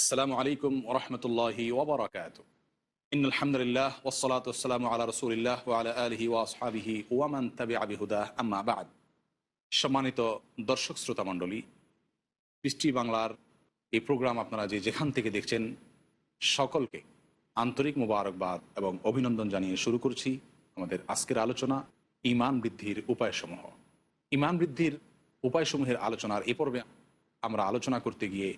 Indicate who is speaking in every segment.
Speaker 1: আসসালামু আলাইকুম ওরহমতুল্লাহি ওবরাকাত ইন আলহামদুলিল্লাহ ওসলাত আলা রসুলিল্লাহ ওয়ালা আলহি ওয়াসহাবিহি ওয়ামান তাবি আবিহুদা আম্মা বাদ সম্মানিত দর্শক শ্রোতা মণ্ডলী, বৃষ্টি বাংলার এই প্রোগ্রাম আপনারা যে যেখান থেকে দেখছেন, সকলকে আন্তরিক মোবারকবাদ এবং অভিনন্দন জানিয়ে শুরু করছি আমাদের আজকের আলোচনা ইমান বৃদ্ধির উপায়সমূহ। ইমান বৃদ্ধির উপায়সমূহের আলোচনার এ পর্বে আমরা আলোচনা করতে গিয়ে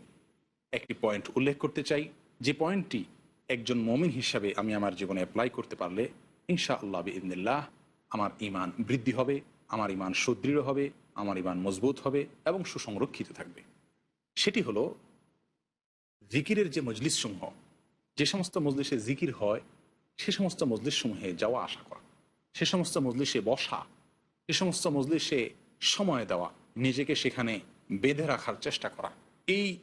Speaker 1: একটি পয়েন্ট উল্লেখ করতে চাই। যে পয়েন্টটি একজন মমিন হিসাবে আমি আমার জীবনে অ্যাপ্লাই করতে পারলে ইনশা আল্লাহ ইদিল্লাহ আমার ইমান বৃদ্ধি হবে, আমার ইমান সুদৃঢ় হবে, আমার ইমান মজবুত হবে এবং সুসংরক্ষিত থাকবে। সেটি হলো জিকিরের যে মজলিসসমূহ, যে সমস্ত মজলিসে জিকির হয়, সে সমস্ত মজলিসসমূহে যাওয়া, আসা করা। সে সমস্ত মজলিসে বসা, সে সমস্ত মজলিসে সময় দেওয়া, নিজেকে সেখানে বেঁধে রাখার চেষ্টা করা। এই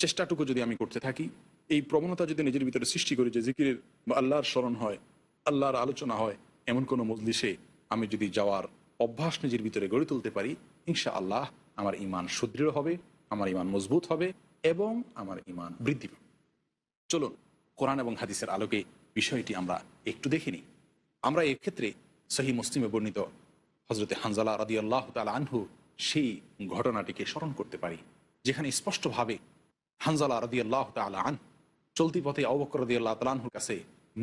Speaker 1: চেষ্টাটুকু যদি আমি করতে থাকি, এই প্রবণতা যদি নিজের ভিতরে সৃষ্টি করি যে জিকিরের বা আল্লাহর স্মরণ হয়, আল্লাহর আলোচনা হয়, এমন কোনো মজলিসে আমি যদি যাওয়ার অভ্যাস নিজের ভিতরে গড়ে তুলতে পারি ইনশা আল্লাহ আমার ইমান সুদৃঢ় হবে, আমার ইমান মজবুত হবে এবং আমার ইমান বৃদ্ধি পাবে। চলুন, কোরআন এবং হাদিসের আলোকে বিষয়টি আমরা একটু দেখে নিই। আমরা এক্ষেত্রে সহি মুসলিমে বর্ণিত হজরতে হানজালা রাদি আল্লাহ তাল আনহু সেই ঘটনাটিকে স্মরণ করতে পারি, যেখানে স্পষ্টভাবে হানজালা রদি আল্লাহ আন চলতি পথে অবকর রদি আল্লাহ তালাহুর কাছে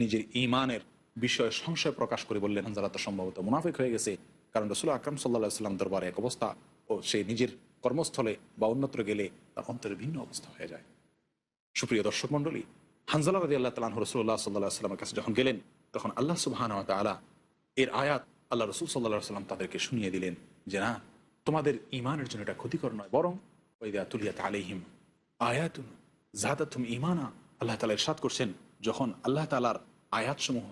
Speaker 1: নিজের ইমানের বিষয়ে সংশয় প্রকাশ করে বললেন, হানজালা তো সম্ভবত মুনাফিক হয়ে গেছে। কারণ রসুল আকরম সাল্লাহ সাল্লাম দরবারে এক অবস্থা ও সে নিজের কর্মস্থলে বা অন্যত্র গেলে তার অন্তরে ভিন্ন অবস্থা হয়ে যায়। সুপ্রিয় দর্শক মণ্ডলী, হানজালা রদি আল্লাহ তালাহ রসুল্লাহ সাল্লাহ সাল্লামের কাছে যখন গেলেন, তখন আল্লাহ সুবাহান তালা এর আয়াত আল্লাহ রসুল সাল্লাহ সাল্লাম তাদেরকে শুনিয়ে দিলেন যে, না, তোমাদের ইমানের জন্য এটা ক্ষতিকর নয়, বরং ওইদা তুলিয়াত আলিহিম আয়াতুন জাহাদাতুম ইমানা আল্লাহ তালা ইরশাদ করছেন, যখন আল্লাহ তালার আয়াতসমূহ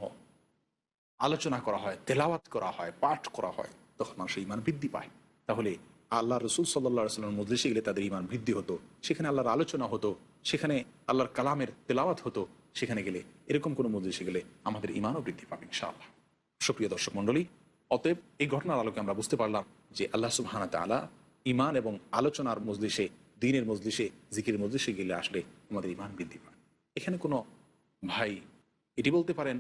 Speaker 1: আলোচনা করা হয়, তেলাওয়াত করা হয়, পাঠ করা হয়, তখন মানুষ ইমান বৃদ্ধি পায়। তাহলে আল্লাহ রসুল সাল্লাহ সাল্লাম মজলিসে গেলে তাদের ইমান বৃদ্ধি হতো, সেখানে আল্লাহর আলোচনা হতো, সেখানে আল্লাহর কালামের তেলাওয়াত হতো, সেখানে গেলে এরকম কোনো মজলিসে গেলে আমাদের ইমানও বৃদ্ধি পাবে ইনশাআল্লাহ। সুপ্রিয় দর্শক মণ্ডলী, অতএব এই ঘটনার আলোকে আমরা বুঝতে পারলাম যে আল্লাহ সুবাহানা তালা ইমান এবং আলোচনার মজলিসে দিনের মজলিসে জিকির মজলিসে গেলে আসলে আমাদের ইমান বৃদ্ধি পায়। এখানে কোনো ভাই এটি বলতে পারেন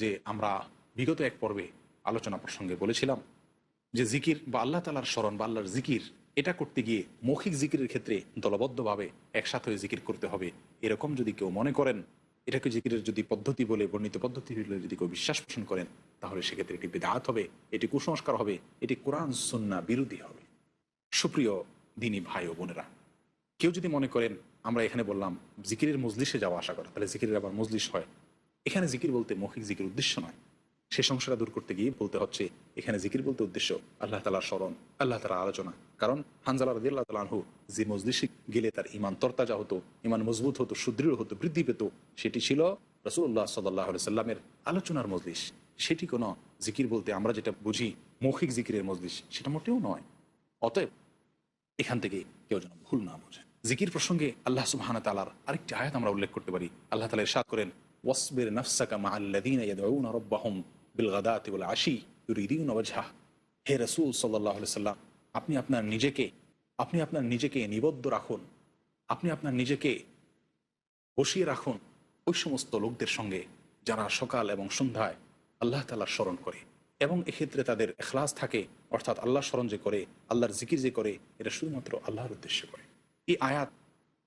Speaker 1: যে, আমরা বিগত এক পর্বে আলোচনা প্রসঙ্গে বলেছিলাম যে, জিকির বা আল্লাহ তালার স্মরণ বা আল্লাহর জিকির, এটা করতে গিয়ে মৌখিক জিকিরের ক্ষেত্রে দলবদ্ধভাবে একসাথে জিকির করতে হবে। এরকম যদি কেউ মনে করেন, এটাকে জিকিরের যদি পদ্ধতি বলে, বর্ণিত পদ্ধতি বলে যদি কেউ বিশ্বাস পোষণ করেন, তাহলে সেক্ষেত্রে এটি বিধাত হবে, এটি কুসংস্কার হবে, এটি কোরআন সন্না বিরোধী হবে। সুপ্রিয় দিনী ভাই ও বোনেরা কেউ যদি মনে করেন, আমরা এখানে বললাম, জিকিরের মজলিসে যাওয়া আশা করা, তাহলে জিকিরের আবার মজলিস হয়। এখানে জিকির বলতে মৌখিক জিকির উদ্দেশ্য নয়। সে সংসারটা দূর করতে গিয়ে বলতে হচ্ছে, এখানে জিকির বলতে উদ্দেশ্য আল্লাহ তালার স্মরণ, আল্লাহ তালা আলোচনা। কারণ হানজালা রদিল্লাহ তালাহু যে মজলিসে গেলে তার ইমান তরতাজা হতো ইমান মজবুত হতো, সুদৃঢ় হতো, বৃদ্ধি পেত, সেটি ছিল রসুল্লাহ সাল্লাহ সাল্লামের আলোচনার মজলিস। সেটি কোনো জিকির বলতে আমরা যেটা বুঝি মৌখিক জিকিরের মজলিস, সেটা মোটেও নয়। অতএব এখান থেকে কেউ যেন ভুল না বোঝে। জিকির প্রসঙ্গে আল্লাহ সুবাহানা তালার আরেকটি আয়াত আমরা উল্লেখ করতে পারি। আল্লাহ তালা ইরশাদ করেন, ওয়াসবির নফসাকা মা আল্লাদিনা ইয়াদউনা বিল গাদাতি আশি ওয়াজহা হে রাসূল আলাইহি সাল্লাম আপনি আপনার নিজেকে, আপনি আপনার নিজেকে নিবদ্ধ রাখুন। আপনি আপনার নিজেকে বসিয়ে রাখুন ওই সমস্ত লোকদের সঙ্গে যারা সকাল এবং সন্ধ্যায় আল্লাহ তালার স্মরণ করে। এবং এক্ষেত্রে তাদের এখলাস থাকে, অর্থাৎ আল্লাহ স্মরণ যে করে, আল্লাহর জিকির যে করে, এটা শুধুমাত্র আল্লাহর উদ্দেশ্যে করে। এই আয়াত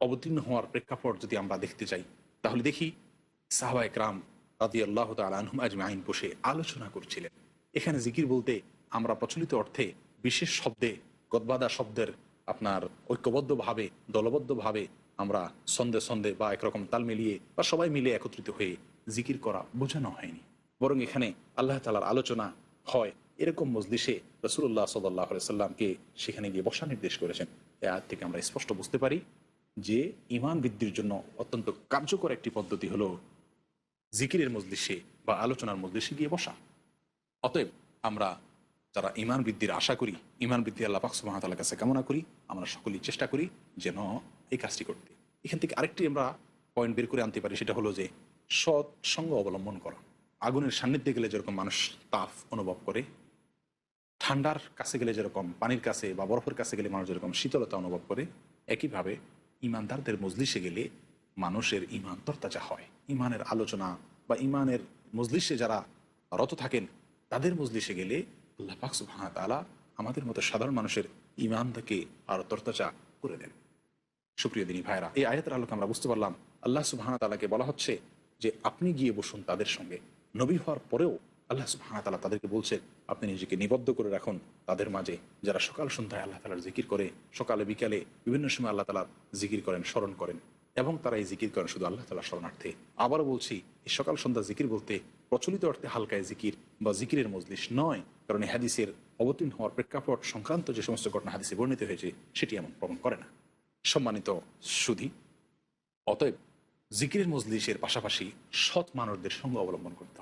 Speaker 1: অবতীর্ণ হওয়ার প্রেক্ষাপট যদি আমরা দেখতে চাই তাহলে দেখি সাহবা একরাম রাদি আল্লাহ আনহুম আজমাইন বসে আলোচনা করছিলেন। এখানে জিকির বলতে আমরা প্রচলিত অর্থে বিশেষ শব্দে, গদবাদা শব্দের আপনার ঐক্যবদ্ধভাবে, দলবদ্ধভাবে আমরা সন্ধে সন্ধে বা একরকম তাল মিলিয়ে বা সবাই মিলে একত্রিত হয়ে জিকির করা বোঝানো হয়নি। বরং এখানে আল্লাহ তালার আলোচনা হয় এরকম মজলিসে রসুল্লাহ সাল্লাহ সাল্লামকে সেখানে গিয়ে বসা নির্দেশ করেছেন। আয়াত থেকে আমরা স্পষ্ট বুঝতে পারি যে ইমান বৃদ্ধির জন্য অত্যন্ত কার্যকর একটি পদ্ধতি হলো জিকিরের মজলিসে বা আলোচনার মজলিসে গিয়ে বসা। অতএব আমরা যারা ইমান বৃদ্ধির আশা করি, ইমান বৃদ্ধি আল্লাহ পাক সুবাহতাল্লাহ কাছে কামনা করি, আমরা সকলেই চেষ্টা করি যেন এই কাজটি করতে। এখান থেকে আরেকটি আমরা পয়েন্ট বের করে আনতে পারি, সেটা হলো যে সৎ সঙ্গ অবলম্বন করা। আগুনের সান্নিধ্যে গেলে যেরকম মানুষ তাপ অনুভব করে ঠান্ডার কাছে গেলে যেরকম, পানির কাছে বা বরফের কাছে গেলে মানুষ যেরকম শীতলতা অনুভব করে, একইভাবে ইমানদারদের মজলিসে গেলে মানুষের ইমান তরতাজা হয়, ইমানের আলোচনা বা ইমানের মজলিসে যারা রত থাকেন, তাদের মজলিসে গেলে আল্লাহ পাক সুবহানাহু ওয়া তাআলা আমাদের মতো সাধারণ মানুষের ইমানটাকে আরও তরতাজা করে দেন। সুপ্রিয় দিনী ভাইরা এই আয়াতের আলোকে আমরা বুঝতে পারলাম, আল্লাহ সুবহানাহু ওয়া তাআলাকে বলা হচ্ছে যে, আপনি গিয়ে বসুন তাদের সঙ্গে। নবী হওয়ার পরেও আল্লাহ সুবহানাহু ওয়া তাআলা তাদেরকে বলছেন আপনি নিজেকে নিবদ্ধ করে রাখুন। তাদের মাঝে যারা সকাল সন্ধ্যায় আল্লাহ তালার জিকির করে, সকালে, বিকালে বিভিন্ন সময় আল্লাহ তালার জিকির করেন, স্মরণ করেন এবং তারা এই জিকির করেন শুধু আল্লাহ তালা শরণার্থে। আবারও বলছি, এই সকাল সন্ধ্যা জিকির বলতে প্রচলিত অর্থে হালকায় জিকির বা জিকিরের মজলিস নয়। কারণ এই হাদিসের অবতীর্ণ হওয়ার প্রেক্ষাপট সংক্রান্ত যে সমস্ত ঘটনা হাদিসে বর্ণিত হয়েছে, সেটি এমন প্রমাণ করে না। সম্মানিত সুধী, অতএব জিকিরের মজলিসের পাশাপাশি সৎ মানুষদের সঙ্গ অবলম্বন করতে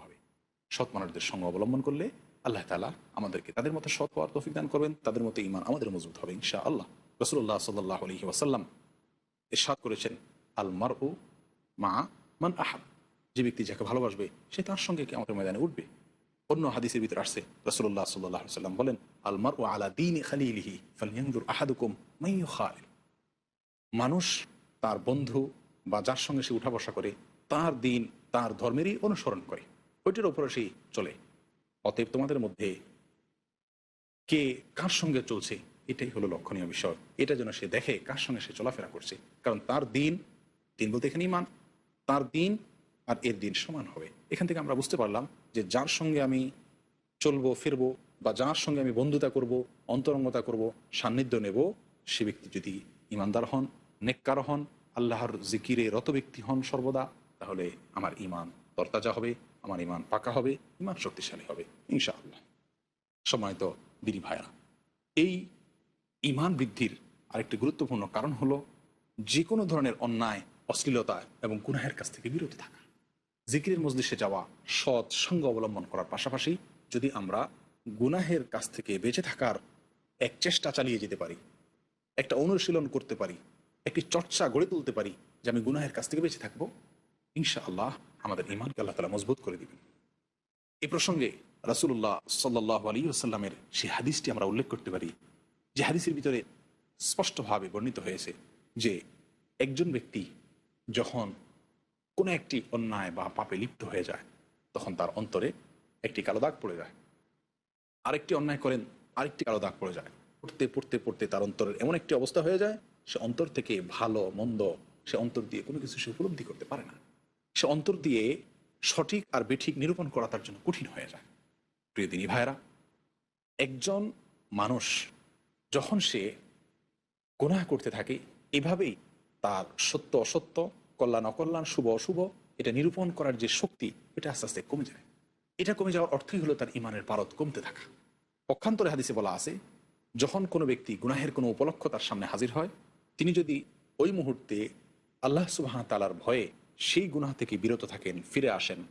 Speaker 1: সৎ মানুষদের সঙ্গ অবলম্বন করলে আল্লাহ তালা আমাদেরকে তাদের মতো সৎ হওয়ার তৌফিক দান করবেন, তাদের মতো ইমান আমাদের মজবুত হবে ইনশা আল্লাহ রসুল্লাহ সাল্লাহ আলহি ওয়াসাল্লাম এরশাদ করেছেন আল মার ও মা মান আহাব। যে ব্যক্তি যাকে ভালোবাসবে, সে তার সঙ্গে কি আমাদের ময়দানে উঠবে। অন্য হাদিসের ভিতরে আসছে রসুল্লাহ সাল্লাহ সাল্লাম বলেন আল মার ও আলা দিন খালিলিহি ফালিয়াংদুর আহাদুকুম মাইয়ু খালিল মানুষ তার বন্ধু বা যার সঙ্গে সে উঠা বসা করে, তার দিন, তার ধর্মেরই অনুসরণ করে। ওইটার উপরে সেই চলে। অতএব তোমাদের মধ্যে কে কার সঙ্গে চলছে, এটাই হলো লক্ষণীয় বিষয় এটা যেন সে দেখে কার সঙ্গে সে চলাফেরা করছে। কারণ তার দিন দিন বলতে এখানে ইমান তার দিন আর এর দিন সমান হবে। এখান থেকে আমরা বুঝতে পারলাম যে যার সঙ্গে আমি চলবো, ফিরবো বা যার সঙ্গে আমি বন্ধুতা করব, অন্তরঙ্গতা করব, সান্নিধ্য নেব, সে ব্যক্তি যদি ইমানদার হন, নেককার হন, আল্লাহর জিকিরে রত ব্যক্তি হন সর্বদা, তাহলে আমার ইমান তরতাজা হবে। আমার ইমান পাকা হবে ইমান শক্তিশালী হবে, ইনশাআল্লাহ। সময় তো দিদি ভাইরা এই ইমান বৃদ্ধির আরেকটি গুরুত্বপূর্ণ কারণ হলো যে কোনো ধরনের অন্যায়, অশ্লীলতা এবং গুনাহের কাছ থেকে বিরত থাকা। জিকিরের মজলিসে যাওয়া সৎ সঙ্গ অবলম্বন করার পাশাপাশি যদি আমরা গুনাহের কাছ থেকে বেঁচে থাকার এক চেষ্টা চালিয়ে যেতে পারি, একটা অনুশীলন করতে পারি, একটি চর্চা গড়ে তুলতে পারি যে আমি গুনাহের কাছ থেকে বেঁচে থাকব ইনশা আল্লাহ আমাদের ইমানকে আল্লাহ তালা মজবুত করে দিবেন। এ প্রসঙ্গে রাসুল্লাহ সাল্লাহ আলী আসাল্লামের সেই হাদিসটি আমরা উল্লেখ করতে পারি, যে হাদিসের ভিতরে স্পষ্টভাবে বর্ণিত হয়েছে যে একজন ব্যক্তি যখন কোনো একটি অন্যায় বা পাপে লিপ্ত হয়ে যায়, তখন তার অন্তরে একটি কালো দাগ পড়ে যায়। আরেকটি অন্যায় করেন, আরেকটি কালো দাগ পড়ে যায়। পড়তে পড়তে পড়তে তার অন্তরের এমন একটি অবস্থা হয়ে যায়, সে অন্তর থেকে ভালো, মন্দ, সে অন্তর দিয়ে কোনো কিছু সে উপলব্ধি করতে পারে না। সে অন্তর দিয়ে সঠিক আর বেঠিক নিরূপণ করা তার জন্য কঠিন হয়ে যায়। প্রিয় দিনী ভাইরা একজন মানুষ যখন সে গুনাহ করতে থাকে, এভাবেই তার সত্য অসত্য, কল্যাণ অকল্যাণ, শুভ অশুভ, এটা নিরূপণ করার যে শক্তি, এটা আস্তে আস্তে কমে যায় এটা কমে যাওয়ার অর্থই হলো তার ইমানের পারদ কমতে থাকা। পক্ষান্তরে হাদিসে বলা আছে, যখন কোনো ব্যক্তি গুনাহের কোনো উপলক্ষ তার সামনে হাজির হয়, তিনি যদি ওই মুহূর্তে আল্লাহ সুবাহ তালার ভয়ে সেই গুনাহ থেকে বিরত থাকেন, ফিরে আসেন,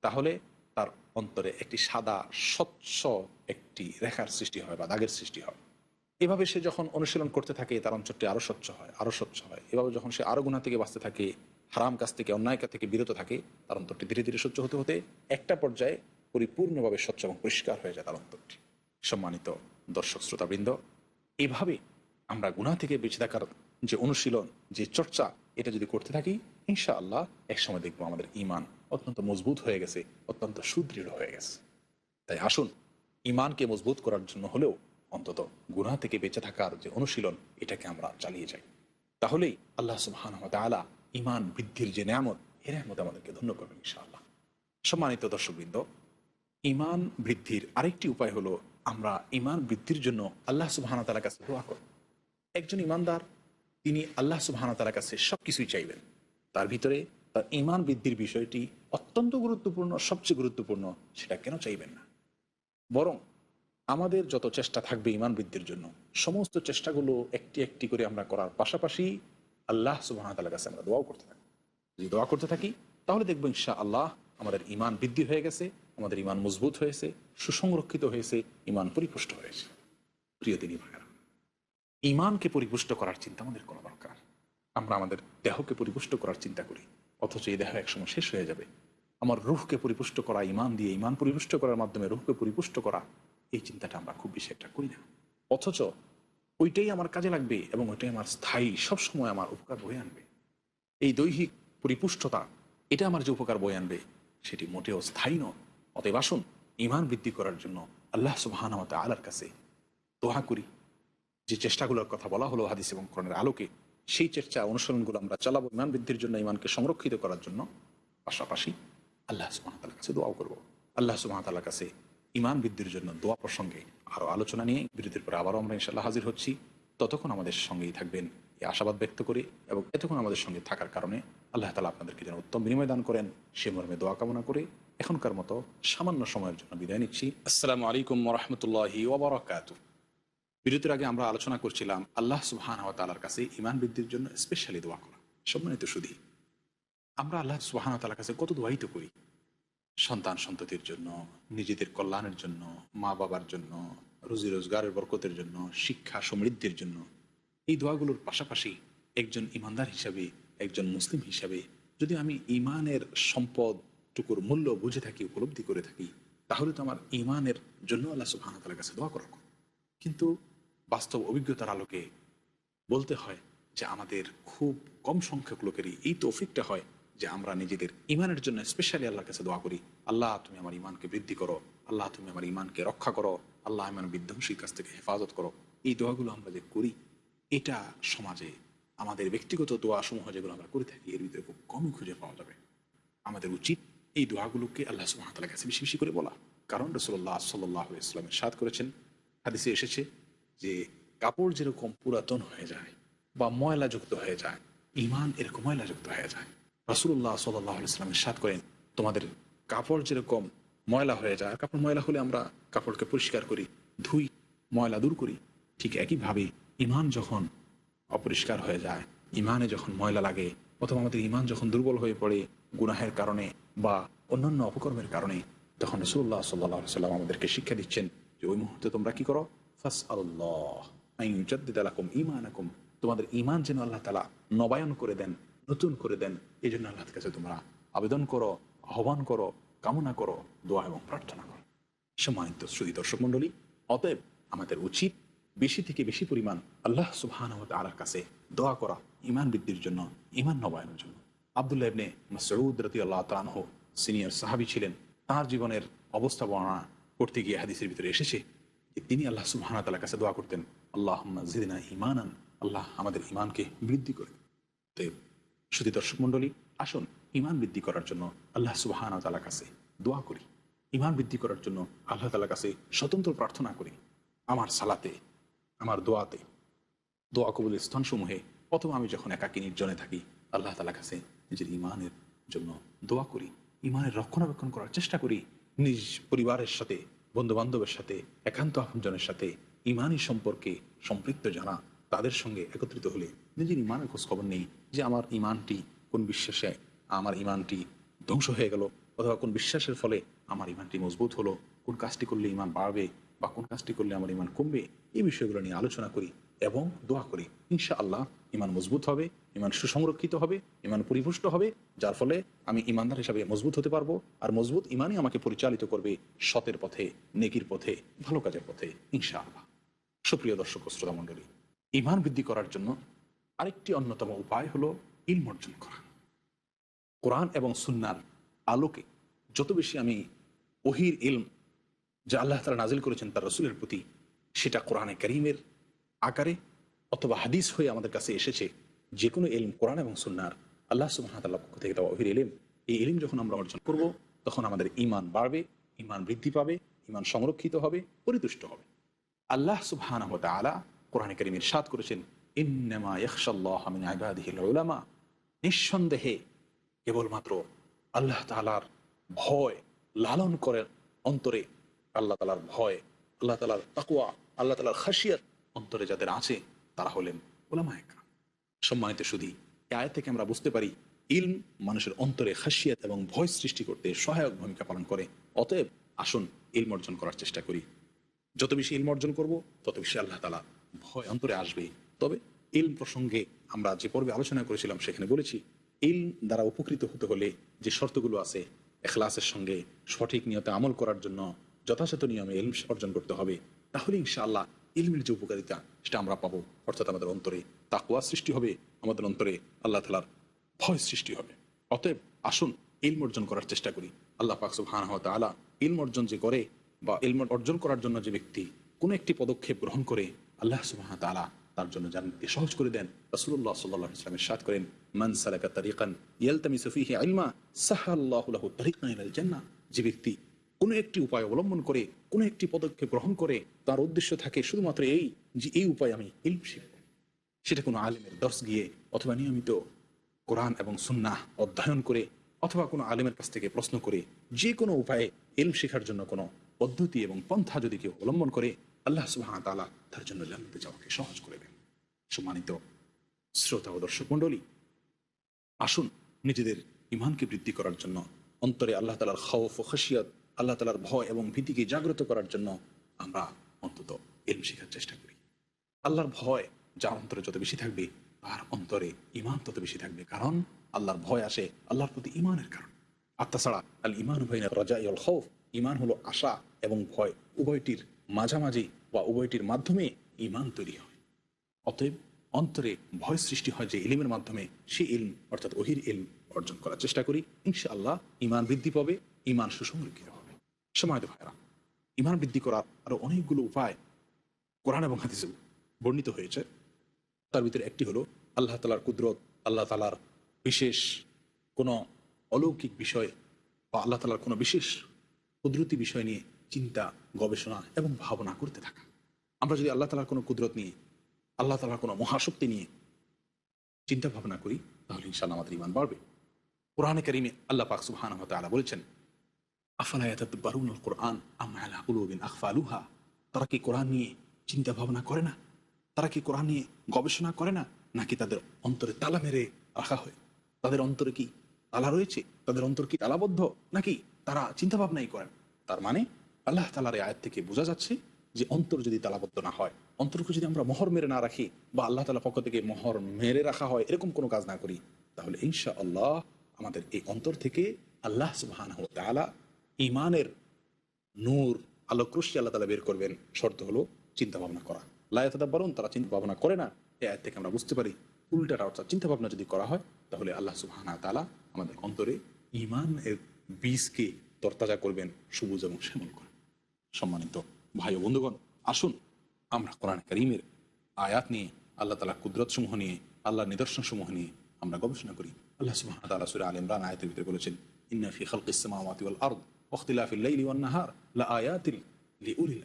Speaker 1: তাহলে তার অন্তরে একটি সাদা, স্বচ্ছ একটি রেখার সৃষ্টি হয় বা দাগের সৃষ্টি হয়। এভাবে সে যখন অনুশীলন করতে থাকে, তার অঞ্চলটি আরও স্বচ্ছ হয় আরও স্বচ্ছ হয়। এভাবে যখন সে আরও গুণা থেকে বাঁচতে থাকে, হারাম কাছ থেকে, অন্যায় কাছ থেকে বিরত থাকে, তার অন্তরটি ধীরে ধীরে স্বচ্ছ হতে হতে একটা পর্যায়ে পরিপূর্ণভাবে স্বচ্ছ এবং পরিষ্কার হয়ে যায় তার অন্তরটি। সম্মানিত দর্শক, শ্রোতাবৃন্দ, এভাবে আমরা গুণা থেকে বেঁচে থাকার যে অনুশীলন, যে চর্চা, এটা যদি করতে থাকি ইনশা আল্লাহ একসময় দেখব আমাদের ইমান অত্যন্ত মজবুত হয়ে গেছে, অত্যন্ত সুদৃঢ় হয়ে গেছে। তাই আসুন ইমানকে মজবুত করার জন্য হলেও অন্তত গুনাহ থেকে বেঁচে থাকার যে অনুশীলন, এটাকে আমরা চালিয়ে যাই। তাহলেই আল্লাহ সুবহান তালা ইমান বৃদ্ধির যে নিয়ামত, এ নিয়ামত আমাদেরকে ধন্য করবেন ইনশাআল্লাহ। সম্মানিত দর্শকবৃন্দ ইমান বৃদ্ধির আরেকটি উপায় হলো আমরা ইমান বৃদ্ধির জন্য আল্লাহ সুবহান তালার কাছে দোয়া করব একজন ইমানদার তিনি আল্লাহ সুবহান তালার কাছে সব কিছুই চাইবেন। তার ভিতরে তার ইমান বৃদ্ধির বিষয়টি অত্যন্ত গুরুত্বপূর্ণ, সবচেয়ে গুরুত্বপূর্ণ, সেটা কেন চাইবেন না? বরং আমাদের যত চেষ্টা থাকবে ইমান বৃদ্ধির জন্য, সমস্ত চেষ্টাগুলো একটি একটি করে আমরা করার পাশাপাশি আল্লাহ সুবাহ তালার কাছে আমরা দোয়াও করতে থাকি। যদি দোয়া করতে থাকি, তাহলে দেখব ইনশা আল্লাহ আমাদের ইমান বৃদ্ধি হয়ে গেছে, আমাদের ইমান মজবুত হয়েছে, সুসংরক্ষিত হয়েছে, ইমান পরিপুষ্ট হয়েছে। প্রিয় দিনী ভাইরা ইমানকে পরিপুষ্ট করার চিন্তা আমাদের করা দরকার। আমরা আমাদের দেহকে পরিপুষ্ট করার চিন্তা করি, অথচ এই দেহ একসময় শেষ হয়ে যাবে। আমার রুহকে পরিপুষ্ট করা, ইমান দিয়ে ইমান পরিপুষ্ট করার মাধ্যমে রুহকে পরিপুষ্ট করা, এই চিন্তাটা আমরা খুব বেশি একটা করি না। অথচ ওইটাই আমার কাজে লাগবে এবং ওইটাই আমার স্থায়ী, সবসময় আমার উপকার বয়ে আনবে। এই দৈহিক পরিপুষ্টতা, এটা আমার যে উপকার বয়ে আনবে, সেটি মোটেও স্থায়ী নয়। অতএব আসুন, ইমান বৃদ্ধি করার জন্য আল্লাহ সুবাহানামত আলার কাছে দোহা করি। যে চেষ্টাগুলোর কথা বলা হলো হাদিস এবং করণের আলোকে সেই চেষ্টা অনুসরণগুলো আমরা চালাবো, ইমান বৃদ্ধির জন্য, ইমানকে সংরক্ষিত করার জন্য। পাশাপাশি আল্লাহ সুবাহতালার কাছে দোয়াও করব। আল্লাহ সুবাহতালার কাছে ইমান বৃদ্ধির জন্য দোয়া প্রসঙ্গে আরও আলোচনা নিয়ে বিরতির পরে আবারও আমরা ইনশাল্লাহ হাজির হচ্ছি। ততক্ষণ আমাদের সঙ্গেই থাকবেন এই আশাবাদ ব্যক্ত করে এবং এতক্ষণ আমাদের সঙ্গে থাকার কারণে আল্লাহ তালা আপনাদেরকে যেন উত্তম বিনিময় দান করেন। সে মর্মে দোয়া কামনা করে এখনকার মতো সামান্য সময়ের জন্য বিদায় নিচ্ছি। আসসালামু আলাইকুম রহমতুল্লাহি ওবরাকাতু বিরতির আগে আমরা আলোচনা করছিলাম আল্লাহ সুহান তালার কাছে ইমান বৃদ্ধির জন্য স্পেশালি দোয়া করা। সম্মানিত শুধু আমরা আল্লাহ সুহান তালার কাছে কত দোয়াই তো করি? সন্তান সন্ততির জন্য, নিজেদের কল্যাণের জন্য, মা বাবার জন্য, রুজি রোজগারের বরকতের জন্য, শিক্ষা সমৃদ্ধির জন্য। এই দোয়াগুলোর পাশাপাশি একজন ইমানদার হিসাবে, একজন মুসলিম হিসাবে যদি আমি ইমানের সম্পদটুকুর মূল্য বুঝে থাকি, উপলব্ধি করে থাকি, তাহলে তো আমার ইমানের জন্য আল্লাহ সুবাহ তালার কাছে দোয়া কথা। কিন্তু বাস্তব অভিজ্ঞতার আলোকে বলতে হয় যে আমাদের খুব কম সংখ্যক লোকেরই এই তৌফিকটা হয় যে আমরা নিজেদের ইমানের জন্য স্পেশালি আল্লাহর কাছে দোয়া করি। আল্লাহ, তুমি আমার ইমানকে বৃদ্ধি করো। আল্লাহ, তুমি আমার ইমানকে রক্ষা করো। আল্লাহ আমার বিধ্বংসীর কাছ থেকে হেফাজত করো। এই দোয়াগুলো আমরা যে করি, এটা সমাজে আমাদের ব্যক্তিগত দোয়া সমূহ যেগুলো আমরা করে থাকি, এর ভিতরে খুব কমই খুঁজে পাওয়া যাবে। আমাদের উচিত এই দোয়াগুলোকে আল্লাহ সুহামতাল্লাহ কাছে বেশি বেশি করে বলা। কারণ রসল্লাহ সাল্লাহ ইসলামের সাদ করেছেন, হাদিসে এসেছে যে কাপড় যেরকম পুরাতন হয়ে যায় বা ময়লাযুক্ত হয়ে যায় ইমান এরকম ময়লাযুক্ত হয়ে যায়। রসুল্লাহ সাল্লাহ ইসলামের সাদ করেন, তোমাদের কাপড় যেরকম ময়লা হয়ে যায় কাপড় ময়লা হলে আমরা কাপড়কে পরিষ্কার করি, ধুই, ময়লা দূর করি, ঠিক একইভাবে ইমান যখন অপরিষ্কার হয়ে যায় ইমানে যখন ময়লা লাগে অথবা আমাদের ইমান যখন দুর্বল হয়ে পড়ে গুনাহের কারণে বা অন্যান্য অপকর্মের কারণে, তখন রসুল্লাহ সাল্লাহ সাল্লাম আমাদেরকে শিক্ষা দিচ্ছেন যে, ওই মুহূর্তে তোমরা কি করো? ফাস ইমান তোমাদের ইমান যেন আল্লাহ তালা নবায়ন করে দেন, নতুন করে দেন এই জন্য আল্লাহর কাছে তোমরা আবেদন করো, আহ্বান করো, কামনা করো, দোয়া এবং প্রার্থনা করো। সম্মানিত শ্রুতি দর্শক মণ্ডলী, অতএব আমাদের উচিত বেশি থেকে বেশি পরিমাণ আল্লাহ সুবহান আলার কাছে দোয়া করা ইমান বৃদ্ধির জন্য ইমান নবায়নের জন্য। আবদুল্লাহ ইবনে মাসউদ রতি আল্লাহ তানহ সিনিয়র সাহাবি ছিলেন। তার জীবনের অবস্থা বর্ণনা করতে গিয়ে হাদিসের ভিতরে এসেছে তিনি আল্লাহ সুবহান তালার কাছে দোয়া করতেন আল্লাহ জিদিনা ইমানান আল্লাহ আমাদের ইমানকে বৃদ্ধি করে। তো শুধু দর্শক মণ্ডলী, আসুন ইমান বৃদ্ধি করার জন্য আল্লাহ সুবাহান তালার কাছে দোয়া করি। ইমান বৃদ্ধি করার জন্য আল্লাহ তালার কাছে স্বতন্ত্র প্রার্থনা করি। আমার সালাতে, আমার দোয়াতে, দোয়া কবুলের স্থানসমূহে অথবা আমি যখন একাকী নির্জনে থাকি, আল্লাহ তালার কাছে নিজের ইমানের জন্য দোয়া করি। ইমানের রক্ষণাবেক্ষণ করার চেষ্টা করি। নিজ পরিবারের সাথে বন্ধু বান্ধবের সাথে, একান্ত আপনজনের সাথে ইমানই সম্পর্কে সম্পৃক্ত জানা তাদের সঙ্গে একত্রিত হলে নিজের ইমানের খোঁজ খবর নেই যে আমার ইমানটি কোন বিশ্বাসে, আমার ইমানটি ধ্বংস হয়ে গেল অথবা কোন বিশ্বাসের ফলে আমার ইমানটি মজবুত হলো, কোন কাজটি করলে ইমান বাড়বে বা কোন কাজটি করলে আমার ইমান কমবে, এই বিষয়গুলো নিয়ে আলোচনা করি এবং দোয়া করি ইনশা আল্লাহ ইমান মজবুত হবে ইমান সুসংরক্ষিত হবে, ইমান পরিপুষ্ট হবে, যার ফলে আমি ইমানদার হিসাবে মজবুত হতে পারব আর মজবুত ইমানই আমাকে পরিচালিত করবে সতের পথে, নেকির পথে, ভালো কাজের পথে ইনশা আল্লাহ সুপ্রিয় দর্শক শ্রোতা মণ্ডলী, ইমান বৃদ্ধি করার জন্য আরেকটি অন্যতম উপায় হলো ইলম অর্জন করা। কোরআন এবং সুন্নার আলোকে যত বেশি আমি ওহির ইলম যা আল্লাহ তালা নাজিল করেছেন তার রসুলের প্রতি, সেটা কোরআনে করিমের আকারে অথবা হাদিস হয়ে আমাদের কাছে এসেছে যে কোনো এলম কোরআন এবং সুন্নার আল্লাহ সুবাহতাল্লাহ পক্ষ থেকে দেওয়া ওহির এলিম, এই এলিম যখন আমরা অর্জন করব, তখন আমাদের ইমান বাড়বে ইমান বৃদ্ধি পাবে ইমান সংরক্ষিত হবে, পরিতুষ্ট হবে। আল্লাহ সুবাহ আলা কোরআন করিমের সাদ করেছেন, ইন্নামা মিন উলামা। নিঃসন্দেহে কেবলমাত্র আল্লাহ তালার ভয় লালন করেন অন্তরে আল্লাহ তালার ভয়, আল্লাহ তালার তাকুয়া আল্লাহ তালার খাসিয়াত অন্তরে যাদের আছে, তারা হলেন ওলামা সম্মানিত এই আয় থেকে আমরা বুঝতে পারি, ইলম মানুষের অন্তরে খাসিয়াত এবং ভয় সৃষ্টি করতে সহায়ক ভূমিকা পালন করে। অতএব আসুন ইলম অর্জন করার চেষ্টা করি। যত বেশি ইলম অর্জন করব, তত বেশি আল্লাহ তালা ভয় অন্তরে আসবে। তবে ইলম প্রসঙ্গে আমরা যে পর্বে আলোচনা করেছিলাম, সেখানে বলেছি, ইলম দ্বারা উপকৃত হতে হলে যে শর্তগুলো আছে, এখলাসের সঙ্গে সঠিক নিয়তে আমল করার জন্য যথাযথ নিয়মে ইলম অর্জন করতে হবে, তাহলে ইনশাআল্লাহ ইলমের যে উপকারিতা, সেটা আমরা পাবো, অর্থাৎ আমাদের অন্তরে। তাকুয়া সৃষ্টি হবে আমাদের অন্তরে, আল্লাহ তালার ভয় সৃষ্টি হবে। অতএব আসুন ইলম অর্জন করার চেষ্টা করি। আল্লাহ পাক সুবহানাহু ওয়া তাআলা ইলম অর্জন যে করে বা ইলম অর্জন করার জন্য যে ব্যক্তি কোনো একটি পদক্ষেপ গ্রহণ করে, আল্লাহ সুবহানাহু ওয়া তাআলা তার জন্য জান্নাতকে সহজ করে দেন। রাসূলুল্লাহ সাল্লাল্লাহু আলাইহি ওয়াসাল্লাম ইরশাদ করেন, মান সালাকা তারিকান ইয়ালতামিসু ফীহি ইলমা সাহাল্লাহু লাহু তারিকান জান্নাহ। যে ব্যক্তি কোনো একটি উপায় অবলম্বন করে, কোনো একটি পদক্ষেপ গ্রহণ করে, তার উদ্দেশ্য থাকে শুধুমাত্র এই যে, এই উপায় আমি ইলম শিখব। সেটা কোনো আলিমের দর্শ গিয়ে অথবা নিয়মিত কোরআন এবং সুন্নাহ অধ্যয়ন করে অথবা কোনো আলিমের কাছ থেকে প্রশ্ন করে যে কোনো উপায়ে এলম শেখার জন্য কোনো পদ্ধতি এবং পন্থা যদি কেউ অবলম্বন করে, আল্লাহ সুবাহ তালা তার জন্য জানতে যাওয়াকে সহজ করে দেন। সম্মানিত শ্রোতা ও দর্শক মণ্ডলী, আসুন নিজেদের ইমানকে বৃদ্ধি করার জন্য, অন্তরে আল্লাহ তালার খৌফ ও খসিয়ত, আল্লাহ তালার ভয় এবং ভীতিকে জাগ্রত করার জন্য আমরা অন্তত এলম শেখার চেষ্টা করি। আল্লাহর ভয় যার অন্তরে যত বেশি থাকবে, তার অন্তরে ইমান তত বেশি থাকবে। কারণ আল্লাহর ভয় আসে আল্লাহর প্রতি ইমানের কারণ। আর তাছাড়া আল ইমান ভাইনা রাজা ইল খৌফ। ইমান হলো আশা এবং ভয়। উভয়টির মাঝামাঝি বা উভয়টির মাধ্যমে ইমান তৈরি হয়। অতএব অন্তরে ভয় সৃষ্টি হয় যে ইলিমের মাধ্যমে সে ইলম, অর্থাৎ ওহির ইলম অর্জন করার চেষ্টা করি। ইনশাআল্লাহ ইমান বৃদ্ধি পাবে ইমান সুসংরক্ষিত হবে। সময় ভাইরা ইমান বৃদ্ধি করার আরও অনেকগুলো উপায় কোরআন এবং হাদিসে বর্ণিত হয়েছে। তার ভিতরে একটি হলো আল্লাহ তালার কুদরত, আল্লাহ তালার বিশেষ কোনো অলৌকিক বিষয় বা আল্লাহ তালার কোনো বিশেষ কুদরতি বিষয় নিয়ে চিন্তা, গবেষণা এবং ভাবনা করতে থাকা। আমরা যদি আল্লাহ তালার কোনো কুদরত নিয়ে, আল্লাহ তালার কোনো মহাশক্তি নিয়ে চিন্তা ভাবনা করি, তাহলে ইনশাল্লাহ আমাদের ইমান বাড়বে। কোরআনে কারিমে আল্লাহ পাক সুবহান তালা বলেছেন আফালায়াতাদবারুন কোরআন আমালা উলুবিন আখফালুহা? তারা কি কোরআন নিয়ে চিন্তা ভাবনা করে না? তারা কি কোরআন নিয়ে গবেষণা করে না? নাকি তাদের অন্তরে তালা মেরে রাখা হয়? তাদের অন্তরে কি তালা রয়েছে? তাদের অন্তর কি তালাবদ্ধ? নাকি তারা চিন্তা ভাবনাই করেন তার মানে আল্লাহ তালার আয়াত থেকে বোঝা যাচ্ছে যে অন্তর যদি তালাবদ্ধ না হয়, অন্তরকে যদি আমরা মোহর মেরে না রাখি বা আল্লাহ তালা পক্ষ থেকে মোহর মেরে রাখা হয়, এরকম কোনো কাজ না করি, তাহলে ইনশা আল্লাহ আমাদের এই অন্তর থেকে আল্লাহ সুবাহান তালা ইমানের নূর আলোক রশ্মি আল্লাহ তালা বের করবেন। শর্ত হলো চিন্তা ভাবনা করা। লায়াতাদা বরণ তারা চিন্তা ভাবনা করে না। এই আয়াত থেকে আমরা বুঝতে পারি, উল্টাটা অর্থাৎ চিন্তা ভাবনা যদি করা হয়, তাহলে আল্লাহ সুবাহানা তালা আমাদের অন্তরে ইমান এর বীজকে তরতাজা করবেন, সবুজ এবং শ্যামল করবেন। সম্মানিত ভাই ও বন্ধুগণ, আসুন আমরা কোরআন করিমের আয়াত নিয়ে, আল্লাহ তালা কুদরত সমূহ নিয়ে, আল্লাহর নিদর্শন সমূহ নিয়ে আমরা গবেষণা করি। আল্লাহ সুবাহ তালা সুরে আল ইমরান আয়াতের ভিতরে বলেছেন, ইন্না ফি খালক ইসলামাওয়াতি ওয়াল আরদ ওয়াখতিলাফিল লাইলি ওয়ান নাহার লা আয়াতিল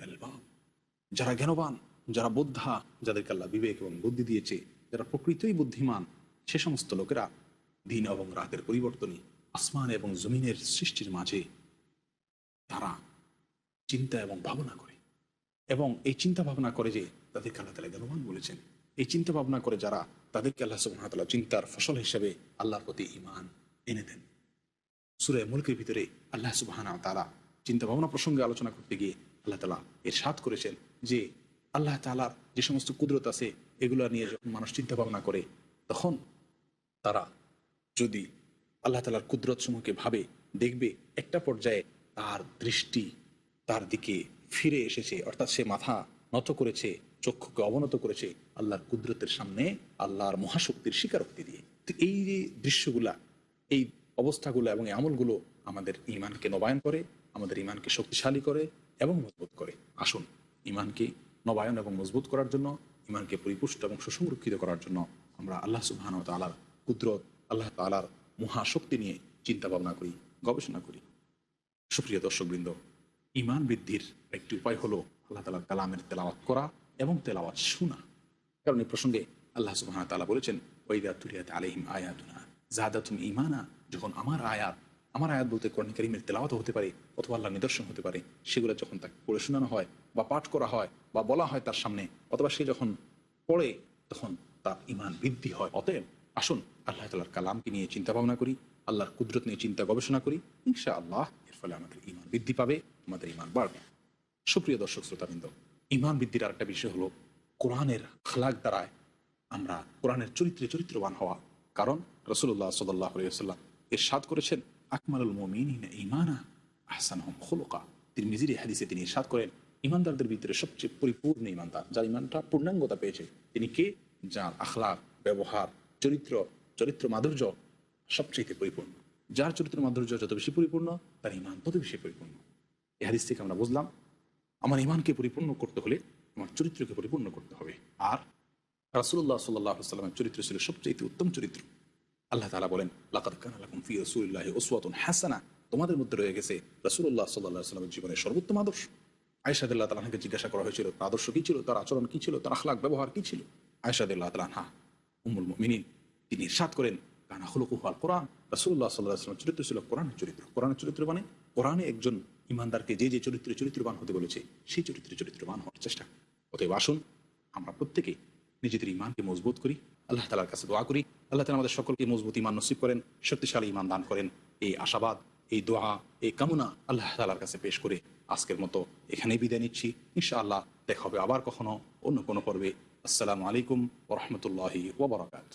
Speaker 1: আলবাব যারা জ্ঞানবান যারা বোদ্ধা, যাদেরকে আল্লাহ বিবেক এবং বুদ্ধি দিয়েছে, যারা প্রকৃতই বুদ্ধিমান, সে সমস্ত লোকেরা দিন এবং রাতের পরিবর্তনই আসমান এবং জমিনের সৃষ্টির মাঝে তারা চিন্তা এবং ভাবনা করে। এবং এই চিন্তা ভাবনা করে যে তাদেরকে আল্লাহ তালা জ্ঞানবান বলেছেন। এই চিন্তা ভাবনা করে যারা তাদেরকে আল্লাহ সুবাহতাল্লাহ চিন্তার ফসল হিসেবে আল্লাহর প্রতি ইমান এনে দেন। সুরে মুলকের ভিতরে আল্লাহ সুবাহানা তালা চিন্তা ভাবনা প্রসঙ্গে আলোচনা করতে গিয়ে আল্লাহ তালা এর সাত করেছেন যে আল্লাহ তালার যে সমস্ত কুদরত আছে, এগুলো নিয়ে যখন মানুষ চিন্তা ভাবনা করে, তখন তারা যদি আল্লাহ তালার কুদরত সমূহকে ভাবে, দেখবে একটা পর্যায়ে তার দৃষ্টি তার দিকে ফিরে এসেছে, অর্থাৎ সে মাথা নত করেছে, চক্ষুকে অবনত করেছে আল্লাহর কুদরতের সামনে, আল্লাহর মহাশক্তির স্বীকারোক্তি দিয়ে। তো এই যে দৃশ্যগুলা, এই অবস্থাগুলো এবং এই আমলগুলো আমাদের ইমানকে নবায়ন করে, আমাদের ইমানকে শক্তিশালী করে এবং মজবুত করে। আসুন ইমানকে নবায়ন এবং মজবুত করার জন্য ইমানকে পরিপুষ্ট এবং সুসংরক্ষিত করার জন্য আমরা আল্লাহ সুবহান তালার কুদরত, আল্লাহ তালার মহাশক্তি নিয়ে চিন্তা ভাবনা করি, গবেষণা করি। সুপ্রিয় দর্শকবৃন্দ ইমান বৃদ্ধির একটি উপায় হলো আল্লাহ তালার কালামের তেলাওয়াত করা এবং তেলাওয়াত শোনা। কারণ এই প্রসঙ্গে আল্লাহ সুবাহ তালা বলেছেন ওইদা তুলিয়াত আলহিম আয়াতুনা জাহাদাতুম ইমানা যখন আমার আয়াত আমার আয়াত বলতে কোরআন করিমের তেলাওয়াত হতে পারে অথবা আল্লাহ নিদর্শন হতে পারে। সেগুলো যখন তাকে পড়ে শোনানো হয় বা পাঠ করা হয় বা বলা হয় তার সামনে অথবা সে যখন পড়ে তখন তার ইমান বৃদ্ধি হয়। অতএব আসুন আল্লাহ তালার কালামকে নিয়ে চিন্তা ভাবনা করি, আল্লাহর কুদরত নিয়ে চিন্তা গবেষণা করি। ইনশা আল্লাহ এর ফলে আমাদের ইমান বৃদ্ধি পাবে, আমাদের ইমান বাড়বে। সুপ্রিয় দর্শক, শ্রোতাবৃন্দ, ইমান বৃদ্ধির আরেকটা বিষয় হলো কোরআনের খালাক দ্বারায় আমরা কোরআনের চরিত্রে চরিত্রবান হওয়া। কারণ রসুল্লাহ সাল্লাহ সাল্লাম এর সাদ করেছেন আকমালুল মমিন ইমানা আহসান হম খোলকা তিনি নিজের হাদিসে তিনি সাদ করেন ইমানদারদের ভিতরে সবচেয়ে পরিপূর্ণ ইমানদার যার ইমানটা পূর্ণাঙ্গতা পেয়েছে তিনি কে যার আখলাক ব্যবহার চরিত্র চরিত্র মাধুর্য সবচেয়ে পরিপূর্ণ যার চরিত্র মাধুর্য যত বেশি পরিপূর্ণ তার ইমান তত বেশি পরিপূর্ণ এই হাদিস থেকে আমরা বুঝলাম, আমার ইমানকে পরিপূর্ণ করতে হলে, আমার চরিত্রকে পরিপূর্ণ করতে হবে। আর রাসুল্লাহ সাল্লাহ সাল্লামের চরিত্র ছিল সবচেয়ে উত্তম চরিত্র। আল্লাহ তালা বলেন, লাকাদ কান আলাকুম ফি রাসূলিল্লাহি উসওয়াতুন হাসানা। তোমাদের মধ্যে রয়ে গেছে রাসূলুল্লাহ সাল্লাল্লাহু আলাইহি সাল্লামের জীবনের সর্বোত্তম আদর্শ। আয়েশা রাদিয়াল্লাহু তাআলাকে জিজ্ঞাসা করা হয়েছিল তার আদর্শ কি ছিল? তার আচরণ কী ছিল? তার আখলাক ব্যবহার কি ছিল? আয়েশা রাদিয়াল্লাহু তাআলা হা উম্মুল মুমিনিন। তিনি ইরশাদ করেন, কানা খুলুকুহু আল কোরআন। রাসূলুল্লাহ সাল্লাল্লাহু আলাইহি চরিত্র ছিল কোরআনের চরিত্র। কোরআনের চরিত্র মানে কোরআনে একজন ইমানদারকে যে যে চরিত্রে চরিত্রবান হতে বলেছে, সেই চরিত্রে চরিত্রবান হওয়ার চেষ্টা। অতএব আসুন, আমরা প্রত্যেকে নিজেদের ইমানকে মজবুত করি আল্লাহ তালার কাছে দোয়া করি। আল্লাহ তালা আমাদের সকলকে মজবুত ইমান নসিব করেন, শক্তিশালী ইমান দান করেন। এই আশাবাদ, এই দোয়া, এই কামনা আল্লাহ তালার কাছে পেশ করে আজকের মতো এখানেই বিদায় নিচ্ছি। ইনশাআল্লাহ দেখা হবে আবার কখনো অন্য কোনো পর্বে। আসসালামু আলাইকুম ওরহমতুল্লাহি ওবরাকাত